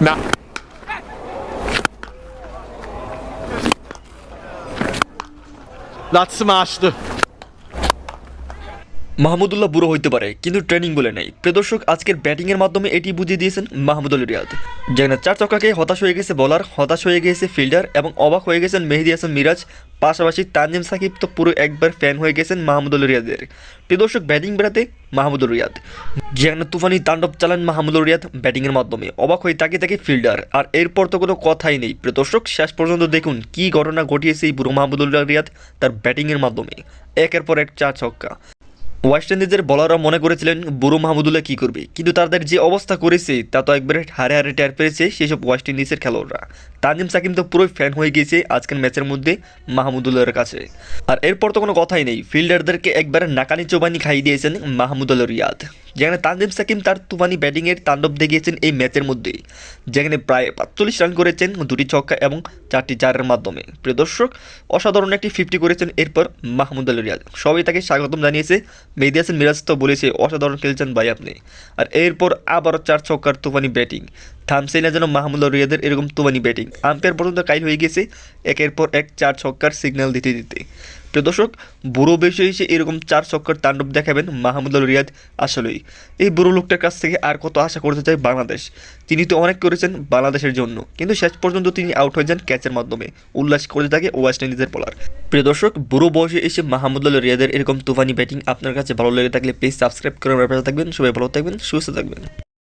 না। That's smashed. Mahmudullah বুড়ো হইতে পারে কিন্তু ট্রেনিং বলে নেই। প্রদর্শক আজকের ব্যাটিংয়ের মাধ্যমে এটি বুঝিয়ে দিয়েছেন মাহমুদুল রিয়াদ। যেখানে চার চক্কাকে হতাশ হয়ে গেছে বলার হতাশ হয়ে গেছে ফিল্ডার এবং অবাক হয়ে গেছেন মেহেদি হাসান মিরাজ। পাশাপাশি তানজিম সাকিব তো পুরো একবার ফ্যান হয়ে গেছেন মাহমুদুল রিয়াদের। প্রিয় দর্শক ব্যাটিং বেড়াতে মাহমুদুল রিয়াদ। যেখানে তুফানি তাণ্ডব চালান মাহমুদুল রিয়াদ ব্যাটিংয়ের মাধ্যমে। অবাক হয়ে তাকে তাকে ফিল্ডার আর এরপর তো কোনো কথাই নেই। প্রিয় দর্শক, শেষ পর্যন্ত দেখুন কি ঘটনা ঘটিয়েছে এই বুড়ো মাহমুদুল রিয়াদ তার ব্যাটিংয়ের মাধ্যমে। একের পর এক চার ছক্কা। ওয়েস্ট ইন্ডিজের বলাররা মনে করেছিলেন বুরু মাহমুদুল্লাহ কী করবে। কিন্তু তাদের যে অবস্থা করেছে, তা তো একবারে হারে হারে টের পেয়েছে সেসব ওয়েস্ট ইন্ডিজের খেলোয়াড়রা। তানজিম সাকিম তো পুরোই ফ্যান হয়ে গিয়েছে আজকের ম্যাচের মধ্যে মাহমুদুল্লাহর কাছে। আর এরপর তো কোনো কথাই নেই। ফিল্ডারদেরকে একবারে নাকানি চোবানি খাইয়ে দিয়েছেন মাহমুদুল্লাহ রিয়াদ। যেখানে তানজিম সাকিম তার তুফানি ব্যাটিংয়ের তাণ্ডব দেখিয়েছেন এই ম্যাচের মধ্যে যেখানে প্রায় পাঁচচল্লিশ রান করেছেন দুটি ছক্কা এবং চারটি চারের মাধ্যমে। প্রিয় দর্শক, অসাধারণ একটি ফিফটি করেছেন এরপর মাহমুদ আল রিয়াদ সবাই তাকে স্বাগতম জানিয়েছে। মেহেদি হাসান মিরাজ তো বলেছে, অসাধারণ খেলছেন ভাই আপনি। আর এরপর আবারও চার ছক্কার তুফানি ব্যাটিং। থামছেই না যেন মাহমুদ আল রিয়াদের এরকম তুফানি ব্যাটিং। আম্পায়ার পর্যন্ত কাইল হয়ে গেছে একের পর এক চার ছক্কার সিগন্যাল দিতে দিতে। প্রিয় দর্শক, বুড়ো বেশি এসে এরকম চার চক্কর তাণ্ডব দেখাবেন মাহমুদ আল রিয়াদ আসলেই। এই বুড়ো লোকটার কাছ থেকে আর কত আশা করতে চায় বাংলাদেশ? তিনি তো অনেক করেছেন বাংলাদেশের জন্য, কিন্তু শেষ পর্যন্ত তিনি আউট হয়ে যান ক্যাচের মাধ্যমে। উল্লাস করতে থাকে ওয়েস্ট ইন্ডিজের বলার প্রিয় দর্শক, বুড়ো বয়সে এসে মাহমুদুল্লাহ রিয়াদের এরকম তুফানি ব্যাটিং আপনার কাছে ভালো লেগে থাকলে প্লিজ সাবস্ক্রাইব করে পাশে থাকবেন। সবাই ভালো থাকবেন, সুস্থ থাকবেন।